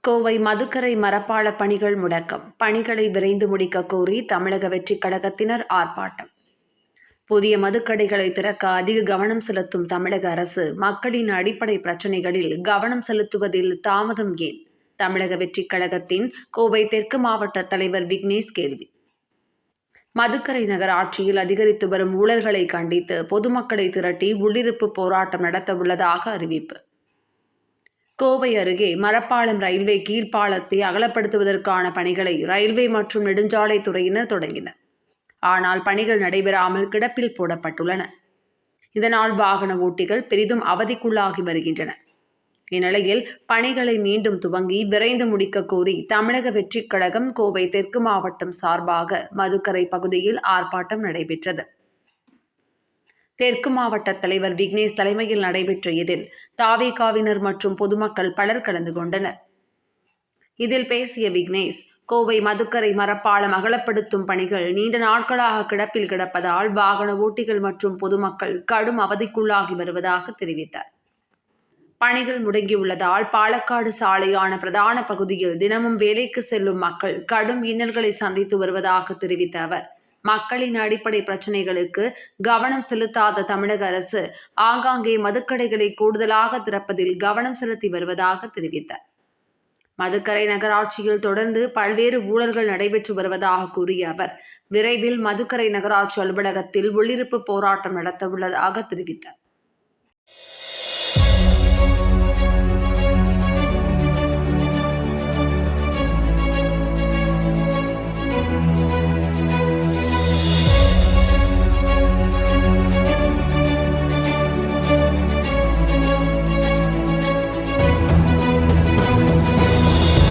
கோவை மதுக்கரை மரப்பால பணிகள் முடக்கம். பணிகளை விரைந்து முடிக்க கோரி தமிழக வெற்றிக் கழகத்தினர் ஆர்ப்பாட்டம். புதிய மதுக்கடைகளை திறக்க அதிக கவனம் செலுத்தும் தமிழக அரசு மக்களின் அடிப்படை பிரச்சினைகளில் கவனம் செலுத்துவதில் தாமதம் ஏன்? தமிழக வெற்றிக் கழகத்தின் கோவை தெற்கு மாவட்ட தலைவர் விக்னேஷ் கேள்வி. மதுக்கரை நகராட்சியில் அதிகரித்து வரும் ஊழல்களை கண்டித்து பொதுமக்களை திரட்டி உள்ளிருப்பு போராட்டம் நடத்த உள்ளதாக அறிவிப்பு. கோவை அருகே மரப்பாலம் ரயில்வே கீழ்ப்பாலத்தை அகலப்படுத்துவதற்கான பணிகளை ரயில்வே மற்றும் நெடுஞ்சாலைத்துறையினர் தொடங்கினர். ஆனால் பணிகள் நடைபெறாமல் கிடப்பில் போடப்பட்டுள்ளன. இதனால் வாகன ஓட்டிகள் பெரிதும் அவதிக்குள்ளாகி வருகின்றன. இந்நிலையில் பணிகளை மீண்டும் துவங்கி விரைந்து முடிக்க கோரி தமிழக வெற்றிக் கழகம் கோவை தெற்கு மாவட்டம் சார்பாக மதுக்கரை பகுதியில் ஆர்ப்பாட்டம் நடைபெற்றது. தெற்கு மாவட்ட தலைவர் விக்னேஷ் தலைமையில் நடைபெற்ற இதில் தாவேகாவினர் மற்றும் பொதுமக்கள் பலர் கலந்து கொண்டனர். இதில் பேசிய விக்னேஷ் கோவை மதுக்கரை மரப்பாலம் அகலப்படுத்தும் பணிகள் நீண்ட நாட்களாக கிடப்பில் கிடப்பதால் வாகன ஓட்டிகள் மற்றும் பொதுமக்கள் கடும் அவதிக்குள்ளாகி வருவதாக தெரிவித்தார். பணிகள் முடங்கியுள்ளதால் பாலக்காடு சாலையான பிரதான பகுதியில் தினமும் வேலைக்கு செல்லும் மக்கள் கடும் இன்னல்களை சந்தித்து வருவதாக தெரிவித்த அவர் மக்களின் அடிப்படை பிரச்சினைகளுக்கு கவனம் செலுத்தாத தமிழக அரசு ஆங்காங்கே மதுக்கடைகளை கூடுதலாக திறப்பதில் கவனம் செலுத்தி வருவதாக தெரிவித்தார். மதுக்கரை நகராட்சியில் தொடர்ந்து பல்வேறு ஊழல்கள் நடைபெற்று வருவதாக கூறிய அவர் விரைவில் மதுக்கரை நகராட்சி அலுவலகத்தில் உள்ளிருப்பு போராட்டம் நடத்த உள்ளதாக தெரிவித்தார்.